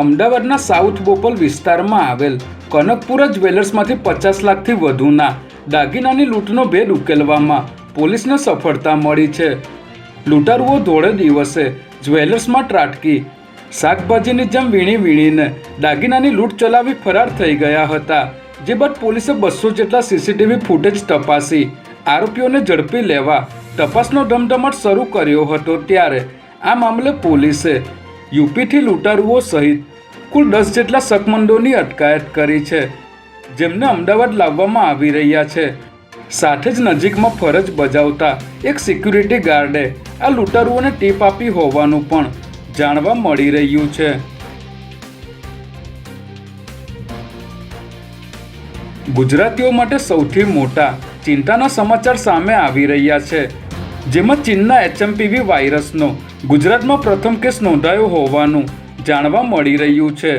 અમદાવાદના સાઉથ બોપલ વિસ્તારમાં આવેલ કનકપુરા જ્વેલર્સમાંથી પચાસ લાખથી વધુના દાગીનાની લૂંટનો ભેદ ઉકેલવામાં પોલીસને સફળતા મળી છે. લૂંટારુઓ ધોળે દિવસે જ્વેલર્સમાં ત્રાટકી, શાકભાજીની જેમ વીણી વીણીને દાગીનાની લૂંટ ચલાવી ફરાર થઈ ગયા હતા. જે બાદ પોલીસે બસો જેટલા સીસીટીવી ફૂટેજ તપાસી, આરોપીઓને ઝડપી લેવા તપાસનો ધમધમાટ શરૂ કર્યો હતો ત્યારે. આ મામલે પોલીસે યુપીથી લૂંટારુઓ સહિત કુલ દસ જેટલા શકમંદોની અટકાયત કરી છે, જેમને અમદાવાદ લાવવામાં આવી રહ્યા છે. સાથે જ નજીકમાં ફરજ બજાવતા એક સિક્યુરિટી ગાર્ડે આ લૂંટારુઓને ટીપ આપી હોવાનું પણ જાણવા મળી રહ્યું છે. ગુજરાતીઓ માટે સૌથી મોટા ચિંતાના સમાચાર સામે આવી રહ્યા છે. જેમાં ચીનના એચએમપીવી વાયરસનો, ગુજરાતમાં પ્રથમ કેસ નોંધાયો હોવાનું જાણવા મળી રહ્યું છે.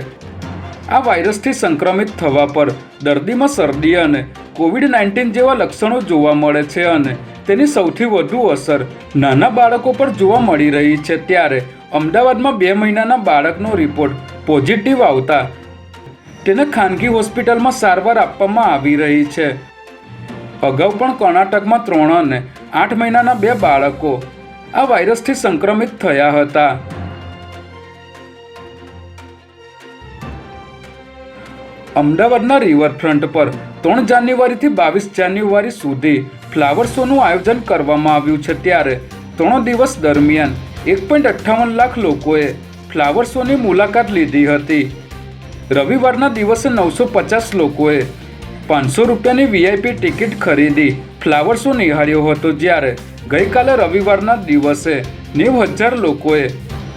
આ વાયરસથી સંક્રમિત થવા પર દર્દીમાં શરદી અને કોવિડ નાઇન્ટીન જેવા લક્ષણો જોવા મળે છે અને તેની સૌથી વધુ અસર નાના બાળકો પર જોવા મળી રહી છે. ત્યારે અમદાવાદમાં બે મહિનાના બાળકનો રિપોર્ટ પોઝિટિવ આવતા તેને ખાનગી હોસ્પિટલમાં સારવાર આપવામાં આવી રહી છે. અગાઉ પણ કર્ણાટકમાં ત્રણ અને આઠ મહિનાના બે બાળકો આ વાયરસથી સંક્રમિત થયા હતા. અમદાવાદના રિવરફ્રન્ટ પર ત્રણ જાન્યુઆરીથી બાવીસ જાન્યુઆરી સુધી ફ્લાવર શોનું આયોજન કરવામાં આવ્યું છે ત્યારે ત્રણ દિવસ દરમિયાન એક પોઈન્ટ અઠ્ઠાવન લાખ લોકોએ ફ્લાવર શોની મુલાકાત લીધી હતી. રવિવારના દિવસે નવસો પચાસ લોકોએ પાંચસો રૂપિયાની વીઆઈપી ટિકિટ ખરીદી ફ્લાવર શો નિહાળ્યો હતો જ્યારે ગઈકાલે રવિવારના દિવસે નેવ હજાર લોકોએ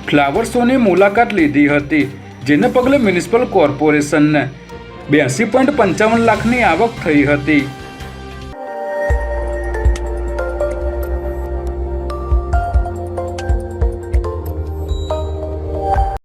ફ્લાવર શોની મુલાકાત લીધી હતી, જેને પગલે મ્યુનિસિપલ કોર્પોરેશનને બ્યાસી પોઈન્ટ પંચાવન લાખની આવક થઈ હતી.